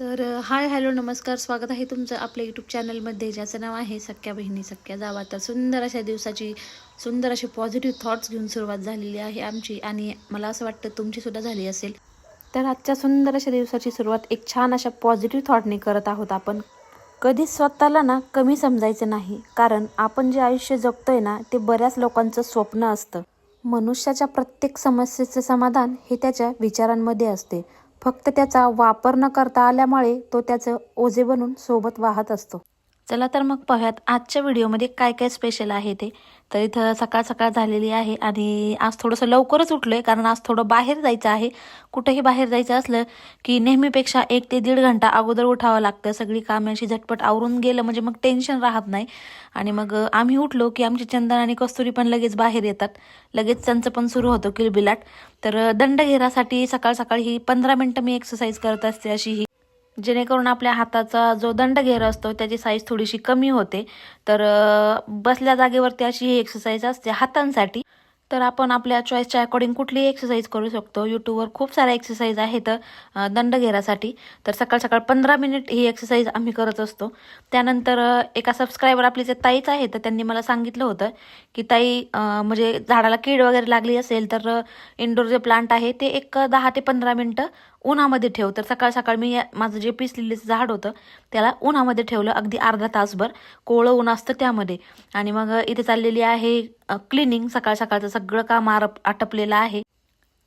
तर hi hello नमस्कार स्वागत आहे तुमचं आपल्या यूट्यूब चॅनलमध्ये ज्याचं नाव आहे सख्या बहिणी सख्या जावा तर सुंदर अशा दिवसाची सुंदर असे पॉझिटिव्ह थॉट्स घेऊन सुरुवात झालेली आहे आमची आणि मला असं वाटतं तुमचीसुद्धा झाली असेल. तर आजच्या सुंदर अशा दिवसाची सुरुवात एक छान अशा पॉझिटिव्ह थॉटने करत आहोत आपण. कधीच स्वतःला ना कमी समजायचं नाही कारण आपण जे आयुष्य जगतोय ना ते बऱ्याच लोकांचं स्वप्न असतं. मनुष्याच्या प्रत्येक समस्येचं समाधान हे त्याच्या विचारांमध्ये असते. फक्त त्याचा वापर न करता आल्यामुळे तो त्याचं ओझे बनून सोबत वाहत असतो. चला तर मग पाहूयात आजच्या व्हिडिओमध्ये काय काय स्पेशल आहे ते. तर इथं सकाळ सकाळ झालेली आहे आणि आज थोडंसं लवकरच उठलो आहे कारण आज थोडं बाहेर जायचं आहे. कुठंही बाहेर जायचं असलं की नेहमीपेक्षा एक ते दीड घंटा अगोदर उठावं लागतं. सगळी कामे अशी झटपट आवरून गेलं म्हणजे मग टेन्शन राहत नाही. आणि मग आम्ही उठलो की आमची चंदन आणि कस्तुरी पण लगेच बाहेर येतात. लगेच त्यांचं पण सुरू होतं किलबिलाट. तर दंड घेरासाठी सकाळ सकाळी ही पंधरा मिनटं मी एक्सरसाइज करत असते अशी ही जेणेकरून आपल्या हाताचा जो दंडघेर असतो त्याची साईज थोडीशी कमी होते. तर बसल्या जागेवरती अशी ही एक्सरसाइज असते हातांसाठी. तर आपण आपल्या चॉईसच्या अकॉर्डिंग कुठलीही एक्सरसाइज करू शकतो. यूट्यूबवर खूप साऱ्या एक्सरसाइज आहेत दंडघेरासाठी तर सकाळ सकाळ पंधरा मिनिट ही एक्सरसाइज आम्ही करत असतो. त्यानंतर एका सबस्क्रायबर आपली जे ताईच आहे तर त्यांनी मला सांगितलं होतं की ताई म्हणजे झाडाला कीड वगैरे लागली असेल तर इनडोर जे प्लांट आहे ते एक दहा ते पंधरा मिनटं उन्हामध्ये ठेव. तर सकाळ सकाळ मी या- माझं जे पिसलेलं झाड होतं त्याला उन्हामध्ये ठेवलं अगदी अर्धा तासभर. कोवळं ऊन असतं त्यामध्ये. आणि मग इथे चाललेली आहे क्लिनिंग सकाळ सकाळचं सगळं काम आरप आटपलेलं आहे.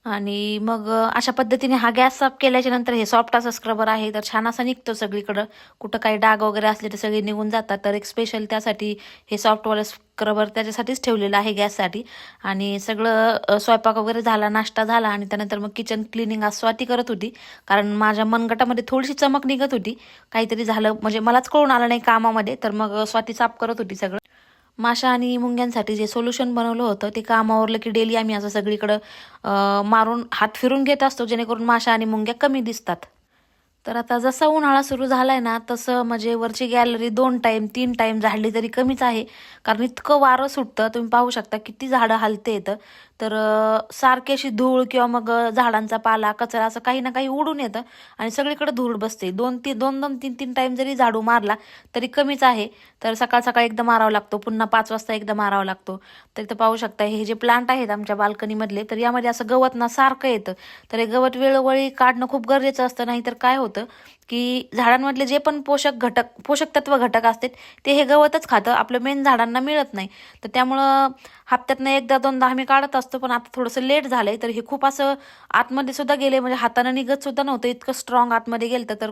आणि मग अशा पद्धतीने हा गॅस साफ केल्याच्यानंतर हे सॉफ्ट असा स्क्रबर आहे तर छान असा निघतो सगळीकडं. कुठं काही डाग वगैरे असले तर सगळे निघून जातात. तर एक स्पेशल त्यासाठी हे सॉफ्टवालं स्क्रबर त्याच्यासाठीच ठेवलेलं आहे गॅससाठी. आणि सगळं स्वयंपाक वगैरे झाला नाश्ता झाला आणि त्यानंतर मग किचन क्लिनिंग आज स्वाती करत होती. कारण माझ्या मनगटामध्ये थोडीशी चमक निघत होती. काहीतरी झालं म्हणजे मलाच कळून आलं नाही कामामध्ये. तर मग स्वाती साफ करत होती सगळं. माशा आणि मुंग्यांसाठी जे सोल्युशन बनवलं होतं ते कामावरलं की डेली आम्ही असं सगळीकडं मारून हात फिरून घेत असतो जेणेकरून माशा आणि मुंग्या कमी दिसतात. तर आता जसा उन्हाळा सुरू झालाय ना तसं म्हणजे वरची गॅलरी दोन टाईम तीन टाईम झाडली तरी कमीच आहे. कारण इतकं वारं सुटतं तुम्ही पाहू शकता किती झाडं हलते येतं तर सारखी अशी धूळ किंवा मग झाडांचा पाला कचरा असं काही ना काही उडून येतं आणि सगळीकडे धूळ बसते. दोन तीन दोन दोन तीन तीन टाईम जरी झाडू मारला तरी कमीच आहे. तर सकाळ सकाळ एकदा मारावा लागतो. पुन्हा पाच वाजता एकदा मारावा लागतो. तर इथं पाहू शकता हे जे प्लांट आहेत आमच्या बाल्कनीमधले तर यामध्ये असं गवत ना सारखं येतं. तर हे गवत वेळोवेळी काढणं खूप गरजेचं असतं. नाही तर काय होतं? की झाडांमधले जे पण पोषक घटक पोषक तत्व घटक असतात ते हे गवतच खातं. आपलं मेन झाडांना मिळत नाही. तर त्यामुळं हप्त्यातनं एकदा दोनदा आम्ही काढत असतो पण आता थोडंसं लेट झालं आहे तर हे खूप असं आतमध्ये सुद्धा गेले म्हणजे हातानं निघत सुद्धा नव्हतं. इतकं स्ट्रॉंग आतमध्ये गेलं तर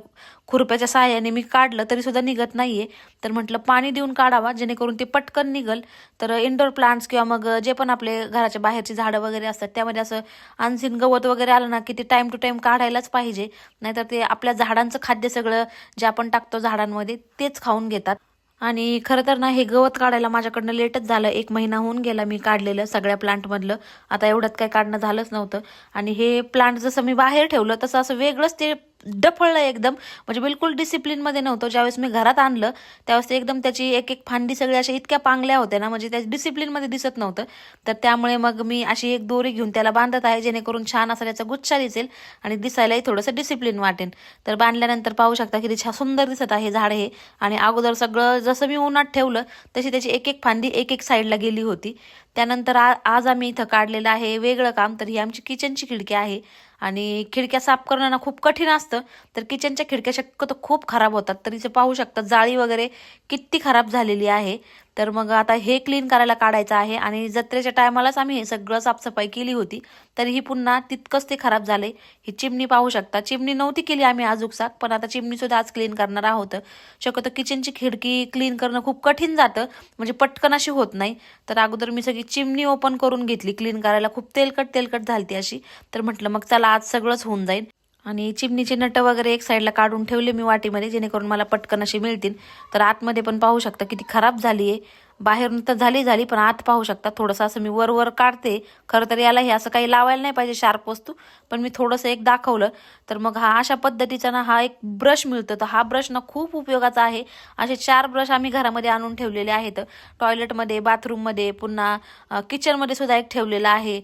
खुरप्याच्या सहाय्याने मी काढलं तरी सुद्धा निघत आहे तर म्हटलं पाणी देऊन काढावा जेणेकरून ते पटकन निघल. तर इंडोर प्लांट्स किंवा मग जे पण आपले घराच्या बाहेरची झाडं वगैरे असतात त्यामध्ये असं आणखीन गवत वगैरे आलं ना की ते टाईम टू टाईम काढायलाच पाहिजे. नाहीतर ते आपल्या झाडांचं खाद्य सगळं जे आपण टाकतो झाडांमध्ये तेच खाऊन घेतात. आणि खरं तर ना हे गवत काढायला माझ्याकडनं लेटच झालं. एक महिना होऊन गेला मी काढलेलं सगळ्या प्लांटमधलं. आता एवढ्यात काही काढणं झालंच नव्हतं. आणि हे प्लांट जसं मी बाहेर ठेवलं तसं असं वेगळंच ते डफळलं एकदम. म्हणजे बिलकुल डिसिप्लिनमध्ये नव्हतं. ज्यावेळेस मी घरात आणलं त्यावेळेस ते एकदम त्याची एक एक फांदी सगळ्या अशा इतक्या पांगल्या होत्या ना म्हणजे त्या डिसिप्लिनमध्ये दिसत नव्हतं. तर त्यामुळे मग मी अशी एक दोरी घेऊन त्याला बांधत आहे जेणेकरून छान असा त्याचा गुच्छा दिसेल आणि दिसायलाही थोडंसं डिसिप्लिन वाटेल. तर बांधल्यानंतर पाहू शकता किती छान सुंदर दिसत आहे झाड हे. आणि अगोदर सगळं जसं मी उन्हात ठेवलं तशी त्याची एक एक फांदी एक एक साईडला गेली होती. त्यानंतर आ आज आम्ही इथं काढलेलं आहे वेगळं काम तर ही आमची किचनची खिडकी आहे. आणि खिडक्या साफ करणं खूप कठीण असतं तर किचनच्या खिडक्या शक्यतो खूप खराब होतात. तर इथे पाहू शकता जाळी वगैरे किती खराब झालेली आहे. तर मग आता हे क्लीन करायला काढायचं आहे. आणि जत्रेच्या टायमालाच आम्ही हे सगळं साफसफाई केली होती. तरीही पुन्हा तितकंच ते खराब झाले ही चिमणी पाहू शकता. चिमणी नव्हती केली आम्ही आज उकसाक पण आता चिमणीसुद्धा आज क्लीन करणार आहोत. शक्यतो किचनची खिडकी क्लीन करणं खूप कठीण जातं. म्हणजे पटकन अशी होत नाही. तर अगोदर मी सगळी चिमणी ओपन करून घेतली. क्लीन करायला खूप तेलकट तेलकट झालती अशी. तर म्हटलं मग चला आज सगळंच होऊन जाईल. आणि चिमणीचे नट वगैरे एक साईडला काढून ठेवले मी वाटीमध्ये जेणेकरून मला पटकन अशी मिळतील. तर आतमध्ये पण पाहू शकता किती खराब झाली आहे बाहेरून तर झाली झाली पण आत पाहू शकता. थोडंसं असं मी वर वर काढते. खरं तर याला हे असं काही लावायला नाही पाहिजे शार्प वस्तू पण मी थोडंसं एक दाखवलं. तर मग हा अशा पद्धतीचा ना हा एक ब्रश मिळतो. तर हा ब्रश ना खूप उपयोगाचा आहे. असे चार ब्रश आम्ही घरामध्ये आणून ठेवलेले आहेत. टॉयलेटमध्ये बाथरूममध्ये पुन्हा किचनमध्ये सुद्धा एक ठेवलेला आहे.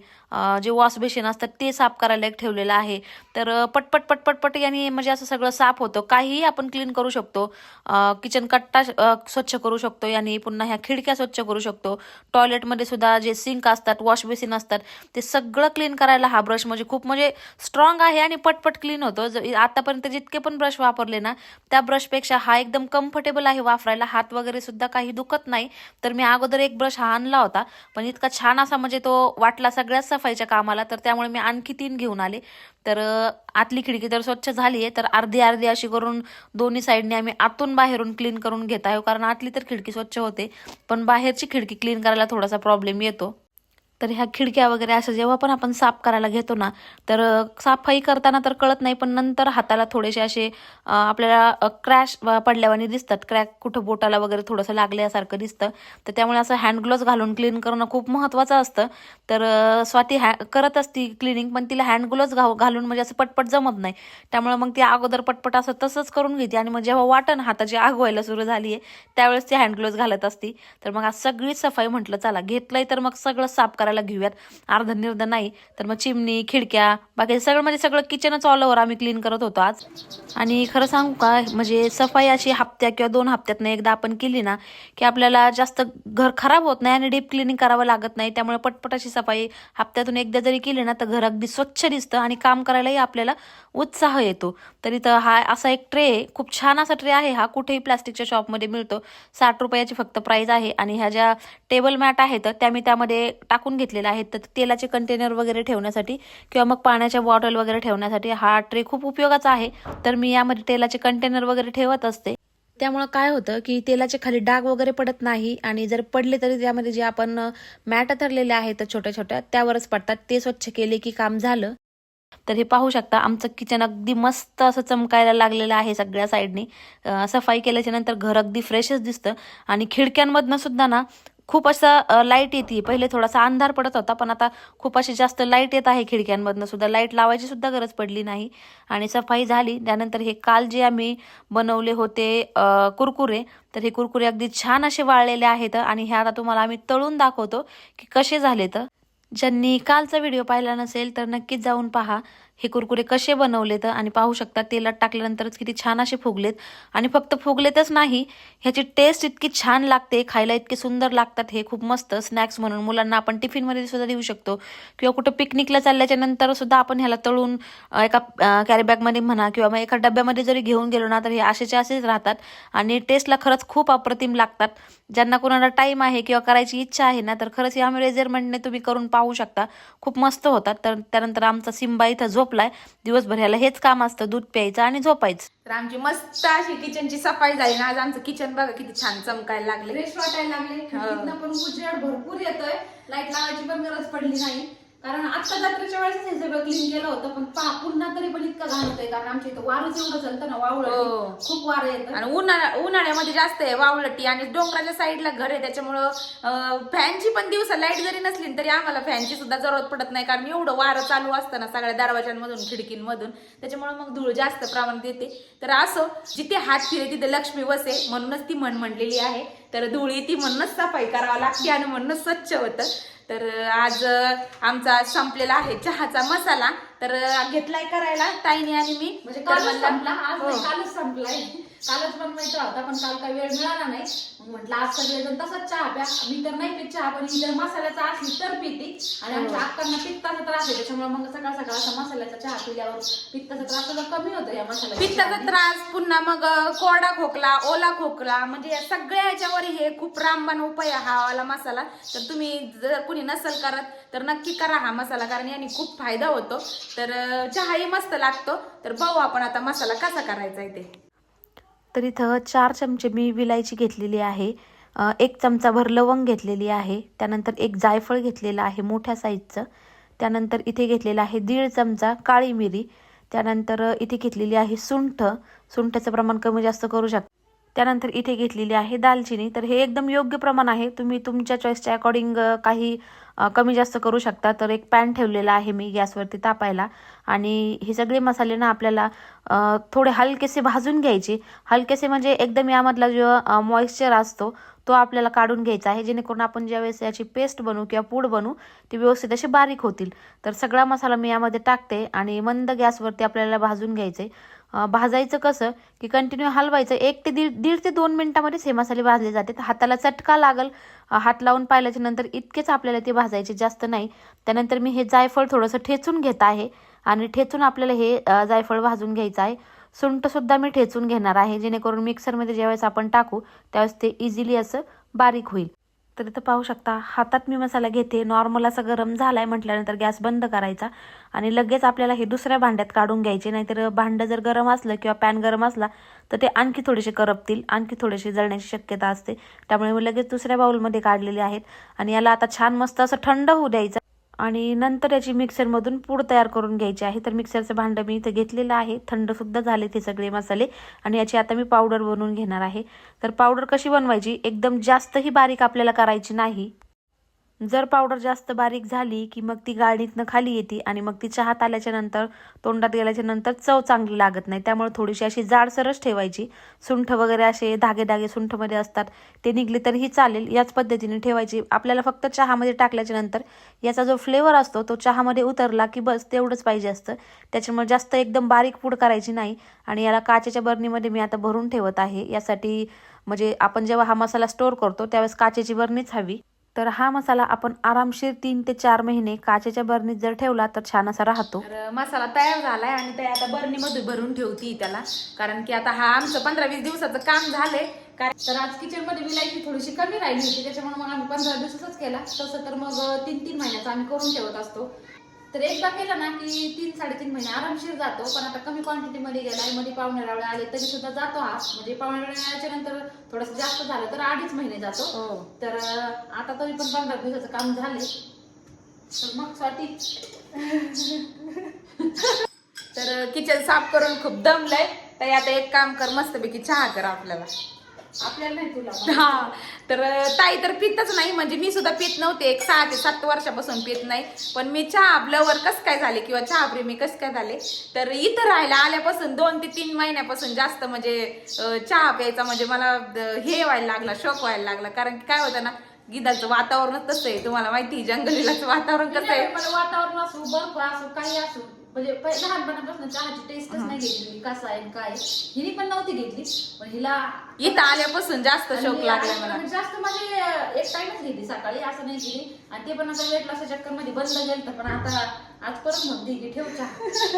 जे वॉश बेसिन असतात ते साफ करायला एक ठेवलेलं आहे. तर पटपट पटपट पट याने म्हणजे असं सगळं साफ होतं. काहीही आपण क्लीन करू शकतो. किचन कट्टा स्वच्छ करू शकतो. याने पुन्हा ह्या खिडक्या स्वच्छ करू शकतो. टॉयलेटमध्ये सुद्धा जे सिंक असतात वॉश बेसिन असतात ते सगळं क्लीन करायला हा ब्रश म्हणजे खूप म्हणजे स्ट्रॉंग आहे आणि पटपट क्लीन होतो. ज- आतापर्यंत जितके पण ब्रश वापरले ना त्या ब्रशपेक्षा हा एकदम कम्फर्टेबल आहे वापरायला. हात वगैरे सुद्धा काही दुखत नाही. तर मी अगोदर एक ब्रश हा आणला होता. पण इतका छान असा म्हणजे तो वाटला सगळ्याच सफाईच्या कामाला तर त्यामुळे मी आणखी तीन घेऊन आले. तर आतली खिडकी तर स्वच्छ झाली आहे तर अर्धी अर्धी अशी करून दोन्ही साईडने आम्ही आतून बाहेरून क्लीन करून घेत आहोत. कारण आतली तर खिडकी स्वच्छ होते पण बाहेरची खिडकी क्लीन करायला थोडासा प्रॉब्लेम येतो. तर ह्या खिडक्या वगैरे असं जेव्हा पण आपण साफ करायला घेतो ना तर साफाई करताना तर कळत नाही पण नंतर हाताला थोडेसे असे आपल्याला क्रॅश पडल्यावानी दिसतात. क्रॅक कुठं बोटाला वगैरे थोडंसं लागल्यासारखं दिसतं. तर त्यामुळे असं हँडग्लोव्ज घालून क्लीन करणं खूप महत्त्वाचं असतं. तर स्वाती हॅ करत असती क्लिनिंग पण तिला हँडग्लोव्ज घाव घालून म्हणजे असं पटपट जमत नाही. त्यामुळे मग ती अगोदर पटपट असं तसंच करून घेते. आणि मग जेव्हा वाटण हाताची आग व्हायला सुरू झाली आहे त्यावेळेस ती हँडग्लोव्ज घालत असती. तर मग आज सगळीच सफाई म्हटलं चला घेतलंय तर मग सगळं साफ करायला घेऊयात. अर्ध निर्ध नाही तर मग चिमणी खिडक्या बाकी सगळं म्हणजे सगळं किचनच ऑल ओव्हर आम्ही क्लीन करत होतो आज. आणि खरं सांगू का म्हणजे सफाई अशी हप्त्या किंवा दोन हप्त्यातनं एकदा आपण केली ना की आपल्याला जास्त घर खराब होत नाही आणि डीप क्लिनिंग करावं लागत नाही त्यामुळे पटपट अशी सफाई हप्त्यातून एकदा जरी केली ना तर घर अगदी स्वच्छ दिसतं आणि काम करायलाही आपल्याला उत्साह येतो. तरी तर हा असा एक ट्रे खूप छान असा ट्रे आहे हा कुठेही प्लास्टिकच्या शॉपमध्ये मिळतो. साठ रुपयाची फक्त प्राईज आहे आणि ह्या ज्या टेबल मॅट आहेत त्या मी त्यामध्ये टाकून घेतलेला आहेत तर तेलाचे कंटेनर वगैरे ठेवण्यासाठी किंवा मग पाण्याच्या बॉटल वगैरे ठेवण्यासाठी हा ट्रे खूप उपयोगाचा आहे. तर मी यामध्ये तेलाचे कंटेनर वगैरे ठेवत असते. त्यामुळं काय होतं की तेलाचे खाली डाग वगैरे पडत नाही आणि जर पडले तरी त्यामध्ये जे आपण मॅट ठरलेले आहेत छोट्या छोट्या त्यावरच पडतात. ते स्वच्छ केले की काम झालं. तर हे पाहू शकता आमचं किचन अगदी मस्त असं चमकायला लागलेलं आहे सगळ्या साईडनी सफाई केल्याच्यानंतर घर अगदी फ्रेशच दिसतं. आणि खिडक्यांमधनं सुद्धा ना खूप असं लाइट येते. पहिले थोडासा अंधार पडत होता पण आता खूप अशी जास्त लाइट येत आहे खिडक्यांमधनं सुद्धा. लाइट लावायची सुद्धा गरज पडली नाही. आणि सफाई झाली. त्यानंतर हे काल जे आम्ही बनवले होते कुरकुरे तर हे कुरकुरे अगदी छान असे वाळलेले आहेत. आणि हे आता तुम्हाला आम्ही तळून दाखवतो की कसे झाले तर ज्यांनी कालचा व्हिडिओ पाहिला नसेल तर नक्कीच जाऊन पहा. हे कुरकुरे कसे बनवलेत आणि पाहू शकता तेलात टाकल्यानंतरच किती छान असे फुगलेत. आणि फक्त फुगलेतच नाही ह्याची टेस्ट इतकी छान लागते खायला इतके सुंदर लागतात हे खूप मस्त स्नॅक्स म्हणून मुलांना आपण टिफिनमध्ये सुद्धा देऊ शकतो. किंवा कुठं पिकनिकला चालल्याच्या नंतर सुद्धा आपण ह्याला तळून एका कॅरीबॅगमध्ये म्हणा किंवा मग एका डब्यामध्ये जरी घेऊन गेलो ना तर हे असेचे असेच राहतात. आणि टेस्टला खरंच खूप अप्रतिम लागतात. ज्यांना कोणाला टाईम आहे किंवा करायची इच्छा आहे ना तर खरंच या मेजरमेंटने तुम्ही करून पाहू शकता खूप मस्त होतात. तर त्यानंतर आमचा सिंबा इथं झोपलाय. दिवसभर ह्याला हेच काम असतं दूध प्यायचं आणि झोपायचं. तर आमची मस्त अशी किचनची सफाई झाली ना. आज आमचं किचन बघा किती छान चमकायला लागले. फ्रेश वाटायला लागले. पण उजेड भरपूर येतोय. लाइट लावायची पण गरज पडली नाही. कारण आता जत्रेच्या वेळेस हे सगळं क्लीन केलं होतं पण पहा पुन्हा तरी पण इतकं घाण होतंय कारण आमच्या इथं वारच एवढं चालतं ना वावळ हो. खूप वारं येतं. आणि उन्हाळ्या उन्हाळ्यामध्ये जास्त आहे वावलटी आणि डोंगराच्या साईडला घर आहे त्याच्यामुळं फॅनची पण दिवसा लाइट जरी नसली तरी आम्हाला फॅनची सुद्धा जरूरत पडत नाही कारण एवढं वारं चालू असतं ना सगळ्या दरवाजांमधून खिडकींमधून त्याच्यामुळे मग धूळ जास्त प्रमाणात येते. तर असो जिथे हात फिरे तिथे लक्ष्मी वसे म्हणूनच ती म्हण म्हणलेली आहे. तर धूळ येते म्हणूनच सफाई करावी लागते आणि म्हणूनच स्वच्छ होतं. तर आज आमचा संपलेला आहे चहाचा मसाला. तर घेतलाय करायला ताईने आणि मी. म्हणजे कालच संपला आज हो. नाही, कालच संपलाय. कालच बनवायचा होता पण काल काही वेळ मिळाला नाही. मग म्हटलं आज सगळेजण तसाच चहा प्या. मी तर नाही पित चहा पण ही जर मसाल्याचा असली तर पिते. आणि आमच्या अक्कांना पित्ताचा त्रास आहे त्याच्यामुळे मग सकाळ सकाळ असा मसाल्याचा चहा पिल्यावर पित्ताचा त्रास थोडा कमी होतो या मसाल्याच्या पित्ताचा. त्रास पुन्हा मग कोरडा खोकला ओला खोकला म्हणजे या सगळ्या ह्याच्यावर हे खूप रामबाण उपाय हा वाला मसाला. तर तुम्ही जर कुणी नसल करत तर नक्की करा हा मसाला कारण याने खूप फायदा होतो. तर चहाही मस्त लागतो. तर पाहू आपण आता मसाला कसा करायचा आहे ते. तर इथं चार चमचे मी विलायची घेतलेली आहे. एक एक चमचाभर लवंग घेतलेली आहे. त्यानंतर एक जायफळ घेतलेलं आहे मोठ्या साईजचं. त्यानंतर इथे घेतलेलं आहे दीड चमचा काळी मिरी. त्यानंतर इथे घेतलेली आहे सुंठ. सुंठाचं प्रमाण कमी जास्त करू शकता. त्यानंतर इथे घेतलेली आहे दालचिनी. तर हे एकदम योग्य प्रमाण आहे. तुम्ही तुमच्या चॉईसच्या अकॉर्डिंग काही कमी जास्त करू शकता. तर एक पॅन ठेवलेला आहे मी गॅसवरती तापायला. आणि हे सगळे मसाले ना आपल्याला थोडे हलकेसे भाजून घ्यायचे. हलकेसे म्हणजे एकदम यामधला जो मॉइश्चर असतो तो आपल्याला काढून घ्यायचा आहे. जेणेकरून आपण ज्यावेळेस याची पेस्ट बनवू किंवा पूड बनवू ती व्यवस्थित अशी बारीक होतील. तर सगळा मसाला मी यामध्ये टाकते आणि मंद गॅसवरती आपल्याला भाजून घ्यायचे भाजायचं कसं की कंटिन्यू हलवायचं. एक ते दीड दीड ते दोन मिनिटामध्येच हे मसाले भाजले जाते. हाताला चटका लागल हात लावून पाहिल्याच्या नंतर इतकेच आपल्याला ते भाजायचे जास्त नाही. त्यानंतर मी हे जायफळ थोडंसं ठेचून घेत आहे आणि ठेचून आपल्याला हे जायफळ भाजून घ्यायचं आहे. सुंठसुद्धा मी ठेचून घेणार आहे जेणेकरून मिक्सरमध्ये ज्यावेळेस आपण टाकू त्यावेळेस ते इझिली असं बारीक होईल. तर इथं पाहू शकता. हातात मी मसाला घेते. नॉर्मल असा गरम झालाय म्हटल्यानंतर गॅस बंद करायचा आणि लगेच आपल्याला हे दुसऱ्या भांड्यात काढून घ्यायचे. नाहीतर भांडं जर गरम असलं किंवा पॅन गरम असला तर ते आणखी थोडेसे करपतील. आणखी थोडेसे जळण्याची शक्यता असते. त्यामुळे मी लगेच दुसऱ्या बाउलमध्ये काढलेले आहेत. आणि याला आता छान मस्त असं थंड होऊ द्यायचं. आणि नंतर याची मिक्सरमधून पूड तयार करून घ्यायची आहे. तर मिक्सरचं भांडं मी इथं घेतलेलं आहे. थंडसुद्धा झाले ते सगळे मसाले. आणि याची आता मी पावडर बनवून घेणार आहे. तर पावडर कशी बनवायची? एकदम जास्तही बारीक आपल्याला करायची नाही. जर पावडर जास्त बारीक झाली की मग ती गाळणीतनं खाली येते आणि मग ती चहात आल्याच्यानंतर तोंडात गेल्याच्यानंतर चव चांगली लागत नाही. त्यामुळे थोडीशी अशी जाडसरच ठेवायची. सुंठ वगैरे असे धागे धागे सुंठमध्ये असतात. ते निघले तरीही चालेल. याच पद्धतीने ठेवायची. आपल्याला फक्त चहामध्ये टाकल्याच्या नंतर याचा जो फ्लेवर असतो तो चहामध्ये उतरला की बस तेवढंच पाहिजे असतं. त्याच्यामुळे जास्त एकदम बारीक पूड करायची नाही आणि याला काचेच्या बरणीमध्ये मी आता भरून ठेवत आहे. यासाठी म्हणजे आपण जेव्हा हा मसाला स्टोअर करतो त्यावेळेस काचेची बरणीच हवी. तर हा मसाला आपण आरामशीर तीन ते चार महिने काचेच्या बरणीत जर ठेवला तर छान असा राहतो. तर मसाला तयार झालाय आणि ते आता बरणीमध्ये भरून ठेवती त्याला. कारण की आता हा आमचं पंधरा वीस दिवसाचं काम झालंय. कारण तर आज किचनमध्ये विलायची थोडीशी कमी राहिली होती. त्याच्यामुळे मग आम्ही पंधरा दिवसच केला. तसं तर मग तीन तीन महिन्याचा आम्ही करून ठेवत असतो. तर एकदा केला ना की तीन साडेतीन महिने आरामशीर जातो पण आता कमी क्वांटिटी मध्ये गेलायमध्ये पाहुणे रावळे आले तरी सुद्धा जातो हा म्हणजे पाहुणे रावळे आल्याच्यानंतर थोडस जास्त झालं तर अडीच महिने जातो. हो. तर आता तरी पण पंधरा दिवसाचं काम झाले तर मग स्वाती. तर किचन साफ करून खूप दमलंय. तर आता एक काम कर मस्तपैकी चहा कर आपल्याला. हा तर ताई तर पितच नाही म्हणजे मी सुद्धा पित नव्हते. एक सहा ते सात वर्षापासून पित नाही. पण मी चहा ब्लवर कस काय झाले किंवा चहा प्रेमी कस काय झाले? तर इथं राहायला आल्यापासून दोन ते तीन महिन्यापासून जास्त म्हणजे चहा प्यायचा म्हणजे मला हे व्हायला लागला शौक व्हायला लागला. कारण की काय होतं ना गिदाचं वातावरणच तसं आहे. तुम्हाला माहिती जंगलीलाचं वातावरण कसं आहे. वातावरण असो बर्फ असो काही असो म्हणजे पहि- लहानपणापासून चहाची टेस्टच नाही घेतली कसा आहे काय हिने पण नव्हती घेतली पण हिला इथं आल्यापासून जास्त शौक आणि आज मला. म्हणजे जास्त अं, एक टाइमच घेतली सकाळी असं नाही केली. आणि ते पण आता वेट लॉसच्या चक्करमध्ये बंद गेलं पण आता आज परत म्हणते की ठेव चहा.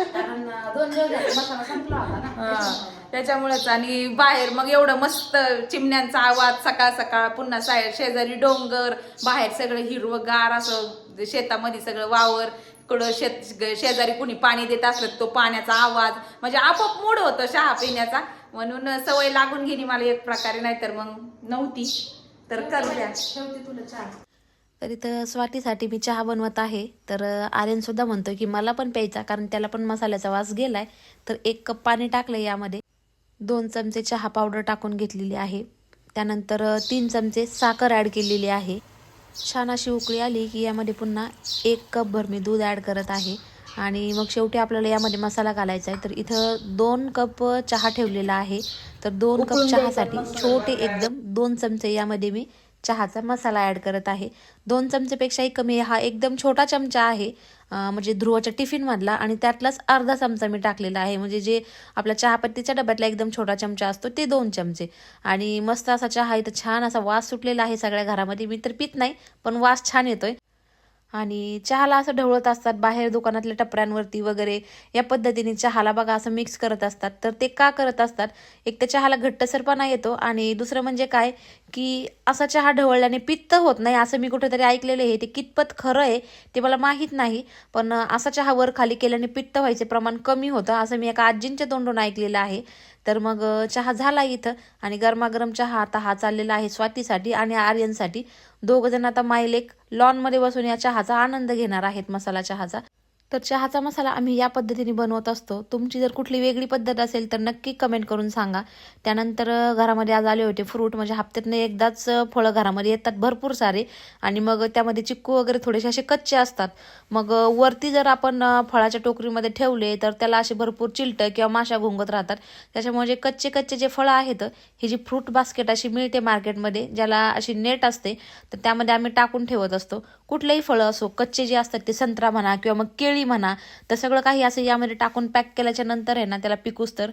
कारण अं, दोन दिवस झाले मसाला संपला होता ना. हा, त्याच्यामुळे. त्याच्यामुळेच आणि बाहेर मग एवढं मस्त चिमण्यांचा आवाज सकाळ सकाळ पुन्हा साय- शेजारी डोंगर बाहेर सगळं हिरवगार असं शेतामध्ये सगळं वावर. इकडं शेत शेजारी कुणी पाणी देत असलं तो पाण्याचा आवाज म्हणजे आपोआप मूड होतं चहा पिण्याचा. म्हणून सवय लागून गेली मला एक प्रकारे नाहीतर मग नव्हती. तर कर द्या. ठेवते तुला चहा. तर इथं स्वातीसाठी मी चहा बनवत आहे. तर आर्यन सुद्धा म्हणतोय की मला पण प्यायचा कारण त्याला पण मसाल्याचा वास गेलाय. तर एक कप पाणी टाकलं यामध्ये. दोन चमचे चहा पावडर टाकून घेतलेली आहे. त्यानंतर तीन चमचे साखर ॲड केलेली आहे. छान अशी उकळी आली की यामध्ये पुन्हा एक कपभर मी दूध ॲड करत आहे. आणि मग शेवटी आपल्याला यामध्ये मसाला घालायचा आहे. तर इथं दोन कप चहा ठेवलेला आहे. तर दोन कप चहासाठी छोटे एकदम दोन चमचे यामध्ये मी चहाचा मसाला ॲड करत आहे. दोन चमचेपेक्षाही कमी हा एकदम छोटा चमचा आहे. म्हणजे ध्रुवाच्या टिफिनमधला आणि त्यातलाच अर्धा चमचा मी टाकलेला आहे. म्हणजे जे आपल्या चहापत्तीच्या डब्यातला एकदम छोटा चमचा असतो ते दोन चमचे. आणि मस्त असा चहा इथं छान असा वास सुटलेला आहे सगळ्या घरामध्ये. मी तर पित नाही पण वास छान येतोय. आणि चहाला असं ढवळत असतात बाहेर दुकानातल्या टपऱ्यांवरती वगैरे या पद्धतीने चहाला बघा असं मिक्स करत असतात. तर ते का करत असतात? एक तर चहाला घट्टसरपणा येतो आणि दुसरं म्हणजे काय? की असा चहा ढवळल्याने पित्त होत नाही असं मी कुठेतरी ऐकलेलं आहे. ते कितपत खरं आहे ते मला माहीत नाही पण असा चहा वर खाली केल्याने पित्त व्हायचे प्रमाण कमी होतं असं मी एका आजींच्या तोंडून ऐकलेलं आहे. तर मग चहा झाला इथं आणि गरमागरम चहा आता हा चाललेला आहे स्वातीसाठी आणि आर्यनसाठी. दोघंजण आता मायलेक लॉनमध्ये बसून या चहाचा आनंद घेणार आहेत मसाला चहाचा. तर चहाचा मसाला आम्ही या पद्धतीने बनवत असतो. तुमची जर कुठली वेगळी पद्धत असेल तर नक्की कमेंट करून सांगा. त्यानंतर घरामध्ये आज आले होते फ्रूट म्हणजे हप्त्यातनं एकदाच फळं घरामध्ये येतात भरपूर सारे. आणि मग त्यामध्ये चिक्कू वगैरे थोडेसे असे कच्चे असतात. मग वरती जर आपण फळाच्या टोकरीमध्ये ठेवले तर त्याला असे भरपूर चिलटं किंवा माशा घुंगत राहतात. त्याच्यामुळे जे कच्चे कच्चे जे फळं आहेत ही जी फ्रूट बास्केट अशी मिळते मार्केटमध्ये ज्याला अशी नेट असते तर त्यामध्ये आम्ही टाकून ठेवत असतो. कुठलेही फळं असो कच्चे जे असतात ते संत्रा म्हणा किंवा मग केळी म्हणा तर सगळं काही असं यामध्ये टाकून पॅक केल्याच्यानंतर आहे ना त्याला पिकूस तर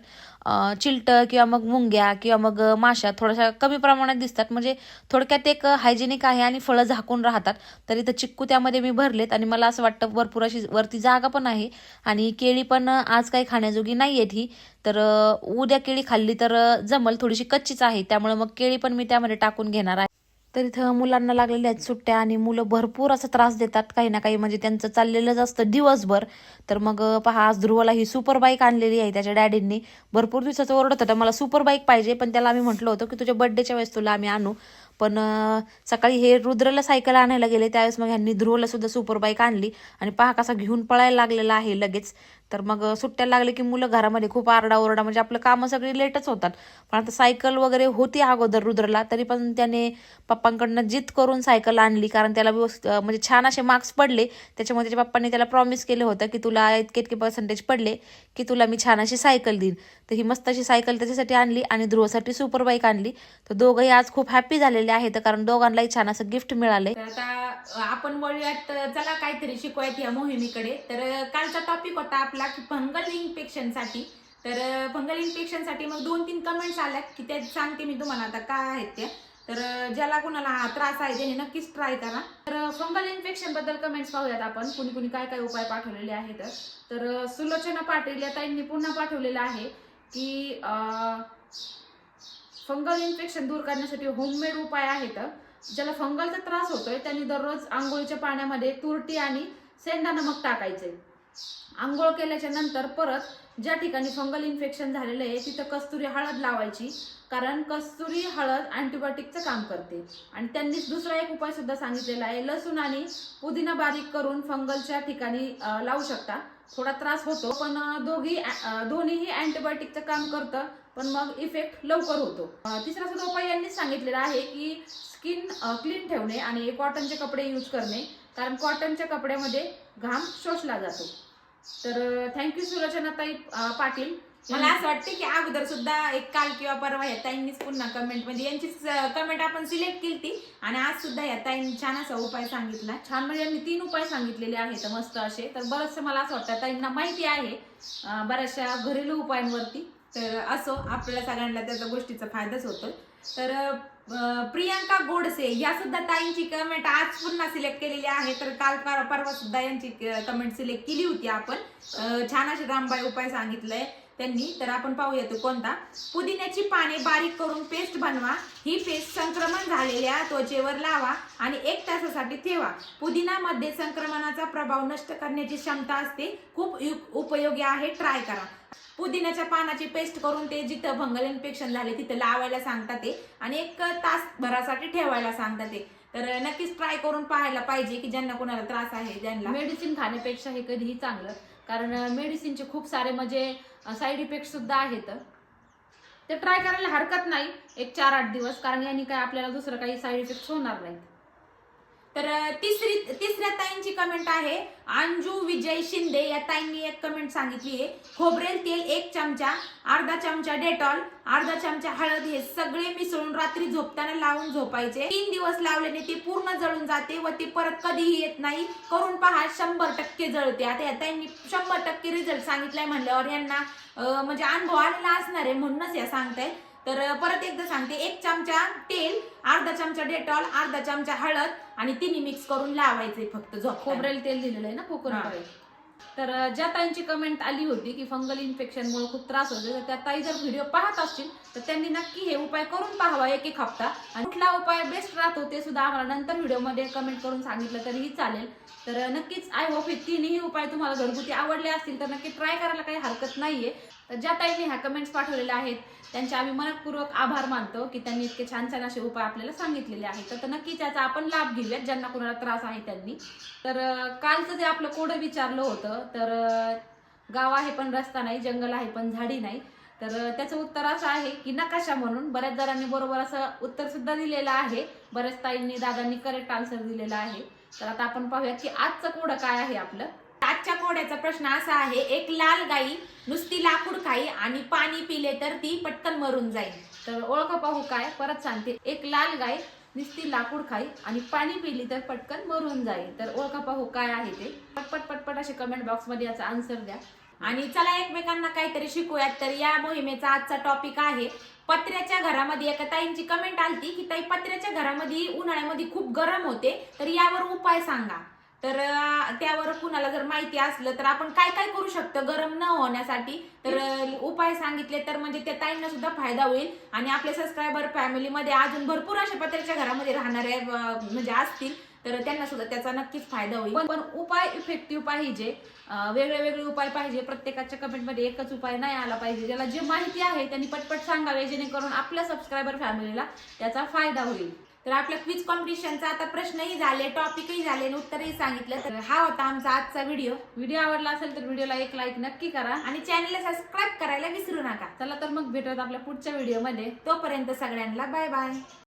चिलट चिलटं किंवा मग मुंग्या किंवा मग माशा थोड्याशा कमी प्रमाणात दिसतात. म्हणजे थोडक्यात एक हायजेनिक आहे आणि फळं झाकून राहतात. तर इथं चिक्कू त्यामध्ये मी भरलेत आणि मला असं वाटतं भरपूर अशी वरती जागा पण आहे. आणि केळी पण आज काही खाण्याजोगी नाही आहेत ही. तर उद्या केळी खाल्ली तर जमल. थोडीशी कच्चीच आहे. त्यामुळे मग केळी पण मी त्यामध्ये टाकून घेणार आहे. तर इथं मुलांना लागलेल्या आहेत सुट्ट्या आणि मुलं भरपूर असा त्रास देतात काही ना काही. म्हणजे त्यांचं चाललेलंच असतं दिवसभर. तर मग पहा आज ध्रुवला ही सुपर बाईक आणलेली आहे त्याच्या डॅडींनी भरपूर दिवसाचं ओरडत होता मला सुपर बाईक पाहिजे. पण त्याला आम्ही म्हटलं होतं की तुझ्या बड्डेच्या वेळेस तुला आम्ही आणू. पण सकाळी हे रुद्रला सायकल आणायला गेले त्यावेळेस मग ह्यांनी ध्रुवला सुद्धा सुपर बाईक आणली. आणि पहा कसा घेऊन पळायला लागलेला आहे लगेच. तर मग सुट्ट्या लागले की मुलं घरामध्ये खूप आरडाओरडा म्हणजे आपलं कामं सगळी लेटच होतात. पण आता सायकल वगैरे होती अगोदर रुद्रला तरी पण त्याने पप्पांकडनं जिद करून सायकल आणली कारण त्याला व्यवस्थित म्हणजे छान असे मार्क्स पडले. त्याच्यामुळे त्याच्या पप्पांनी त्याला प्रॉमिस केलं होतं की तुला इतके इतके पर्सेंटेज पडले की तुला मी छान अशी सायकल देईन. तर ही मस्त अशी सायकल त्याच्यासाठी आणली आणि ध्रुवसाठी सुपर बाईक आणली. तर दोघंही आज खूप हॅप्पी झालेले आहेत कारण दोघांनाही छान असं गिफ्ट मिळाले आता आपण वळूयात चला काहीतरी शिकवायत या मोहिमेकडे तर कालचा टॉपिक होता आपला की फंगल इन्फेक्शनसाठी तर फंगल इन्फेक्शनसाठी मग दोन तीन कमेंट्स आल्या की त्या सांगते मी तुम्हाला आता काय आहेत त्या. तर ज्याला कोणाला हा त्रास आहे त्याने नक्कीच ट्राय करा. तर फंगल इन्फेक्शनबद्दल कमेंट्स पाहूयात आपण. कुणी कुणी काय काय उपाय पाठवलेले आहेत. तर सुलोचना पाटील या ताईंनी पुन्हा पाठवलेलं आहे की फंगल इन्फेक्शन दूर करण्यासाठी होममेड उपाय आहेत. ज्याला फंगलचा त्रास होतोय त्यांनी दररोज आंघोळीच्या पाण्यामध्ये तुरटी आणि सेंडा नमक टाकायचे. आंघोळ केल्याच्यानंतर परत ज्या ठिकाणी फंगल इन्फेक्शन झालेलं आहे तिथं कस्तुरी हळद लावायची. कारण कस्तुरी हळद अँटीबायोटिकचं काम करते. आणि त्यांनी दुसरा एक उपाय सुद्धा सांगितलेला आहे लसूण आणि पुदिना बारीक करून फंगलच्या ठिकाणी लावू शकता. थोडा त्रास होतो पण दोघी दोन्हीही अँटीबायोटिकचं काम करतं पण मग इफेक्ट लवकर होतो. तिसरा सुद्धा उपाय यांनी सांगितलेला आहे की स्किन क्लीन ठेवणे आणि कॉटनचे कपडे यूज करणे. कारण कॉटनच्या कपड्यामध्ये घाम शोषला जातो. तर थँक्यू सुलोचना ताई पाटील. मला असं वाटतं की अगोदर सुद्धा एक काल किंवा परवा या ताईंनीच पुन्हा कमेंट म्हणजे यांची कमेंट आपण सिलेक्ट केली ती आणि आज सुद्धा या ताईंनी छान असा उपाय सांगितला. छान म्हणजे यांनी तीन उपाय सांगितलेले आहेत मस्त असे. तर बरंचसं मला असं वाटतं ताईंना माहिती आहे बऱ्याचशा घरेलू उपायांवरती. तर असो आपल्या सगळ्यांना त्याचा गोष्टीचा फायदाच होतो तर प्रियांका गोडसे या सुद्धा ताईंची कमेंट आज पुन्हा सिलेक्ट केलेली आहे. तर काल परवा सुद्धा यांची कमेंट सिलेक्ट केली होती आपण. छान असे रामबाई उपाय सांगितलंय. त्यांनी तर आपण पाहूया तो कोणता? पुदिन्याची पाने बारीक करून पेस्ट बनवा. ही पेस्ट संक्रमण झालेल्या त्वचेवर लावा आणि एक तासासाठी ठेवा. पुदिनामध्ये संक्रमणाचा प्रभाव नष्ट करण्याची क्षमता असते. खूप उपयोगी आहे. ट्राय करा. पुदिन्याच्या पानाची पेस्ट करून ते जिथं भंगल इन्फेक्शन झाले तिथं लावायला सांगतात ते आणि एक तासभरासाठी ठेवायला सांगतात ते. तर नक्कीच ट्राय करून पाहायला पाहिजे की ज्यांना कोणाला त्रास आहे ज्यांना. मेडिसिन खाण्यापेक्षा हे कधीही चांगलं. कारण मेडिसिनचे खूप सारे म्हणजे साईड इफेक्ट सुद्धा आहेत. ते ट्राय करायला हरकत नाही एक चार आठ दिवस कारण यांनी काय आपल्याला दुसरं काही साईड इफेक्ट होणार नाहीत. तर तिसरी तिसऱ्या ताईंची कमेंट आहे. अंजू विजय शिंदे या ताईंनी एक कमेंट सांगितली आहे. खोबरेल तेल एक चमचा अर्धा चमचा डेटॉल अर्धा चमचा हळद हे सगळे मिसळून रात्री झोपताना लावून झोपायचे. तीन दिवस लावल्याने ते पूर्ण जळून जाते व ते परत कधीही येत नाही. करून पहा शंभर टक्के जळते. आता या ताईंनी शंभर टक्के रिझल्ट सांगितलाय म्हणल्यावर यांना म्हणजे अनुभव आलेला असणार आहे म्हणूनच या सांगताय तर परत एकदा सांगते एक चमचा तेल अर्धा चमचा डेटॉल अर्धा चमचा हळद आणि तिन्ही मिक्स करून लावायचे फक्त झोप खोबरेल तेल दिलेलं आहे ना. ऑइल तर ज्या ताईंची कमेंट आली होती की फंगल इन्फेक्शनमुळे खूप त्रास होतो तर त्या ताई जर व्हिडिओ पाहत असतील तर त्यांनी नक्की हे उपाय करून पाहावा एक एक हप्ता. आणि कुठला उपाय बेस्ट राहतो ते सुद्धा आम्हाला नंतर व्हिडिओमध्ये कमेंट करून सांगितलं तरीही चालेल. तर नक्कीच आय होप हे तिन्ही उपाय तुम्हाला घरगुती आवडले असतील तर नक्की ट्राय करायला काही हरकत नाहीये. तर ज्या ताईंनी ह्या कमेंट्स पाठवलेल्या आहेत त्यांचे आम्ही मनपूर्वक आभार मानतो की त्यांनी इतके छान छान असे उपाय आपल्याला सांगितलेले आहेत. तर नक्की त्याचा आपण लाभ घेऊयात ज्यांना कोणाला त्रास आहे त्यांनी. तर कालचं जे आपलं कोडं विचारलं होतं तर गाव आहे पण रस्ता नाही जंगल आहे पण झाडी नाही. तर त्याचं उत्तर असं आहे की नकाशा म्हणून बऱ्याच जणांनी बरोबर असं उत्तर सुद्धा दिलेलं आहे. बऱ्याच ताईंनी दादांनी करेक्ट आन्सर दिलेला आहे. तर आता आपण पाहूयात की आजचं कोडं काय आहे आपलं. आजच्या कोड्याचा प्रश्न असा आहे एक लाल गाई नुसती लाकूड खाई आणि पाणी पिले तर ती पटकन मरून जाईल. तर ओळखा पाहू काय? परत सांगते. एक लाल गाय नुसती लाकूड खाई आणि पाणी पिली तर पटकन मरून जाईल. तर ओळखा पाहू काय आहे ते? पटपट पटपट असे कमेंट बॉक्समध्ये याचा आन्सर द्या. आणि चला एकमेकांना काहीतरी शिकूयात. तर या मोहिमेचा आजचा टॉपिक आहे पत्र्याच्या घरामध्ये एका ताईंची कमेंट आलती की ताई पत्र्याच्या घरामध्ये उन्हाळ्यामध्ये खूप गरम होते तर यावर उपाय सांगा. तर त्यावर कुणाला जर माहिती असलं तर आपण काय काय करू शकतो? गरम न होण्यासाठी. तर उपाय सांगितले तर म्हणजे त्या ताईंना सुद्धा फायदा होईल. आणि आपल्या सबस्क्रायबर फॅमिलीमध्ये अजून भरपूर अशा पत्र्याच्या घरामध्ये राहणाऱ्या म्हणजे असतील. तर त्यांना सुद्धा त्याचा नक्कीच फायदा होईल. पण उपाय इफेक्टिव्ह पाहिजे. वेगळे वेगळे उपाय पाहिजे. प्रत्येकाच्या कमेंटमध्ये एकच उपाय नाही आला पाहिजे. ज्याला जे माहिती आहे त्यांनी पटपट सांगावे जेणेकरून आपल्या सबस्क्रायबर फॅमिलीला त्याचा फायदा होईल. तर आपल्या क्विज कॉम्पिटिशनचा आता प्रश्नही झाले टॉपिकही झाले आणि उत्तरही सांगितलं. तर हा होता आमचा आजचा व्हिडिओ व्हिडिओ आवडला असेल तर व्हिडिओला एक लाईक नक्की करा. आणि चॅनलला सबस्क्राईब करायला विसरू नका. चला तर मग भेटूयात आपल्या पुढच्या व्हिडिओमध्ये तोपर्यंत सगळ्यांना बाय बाय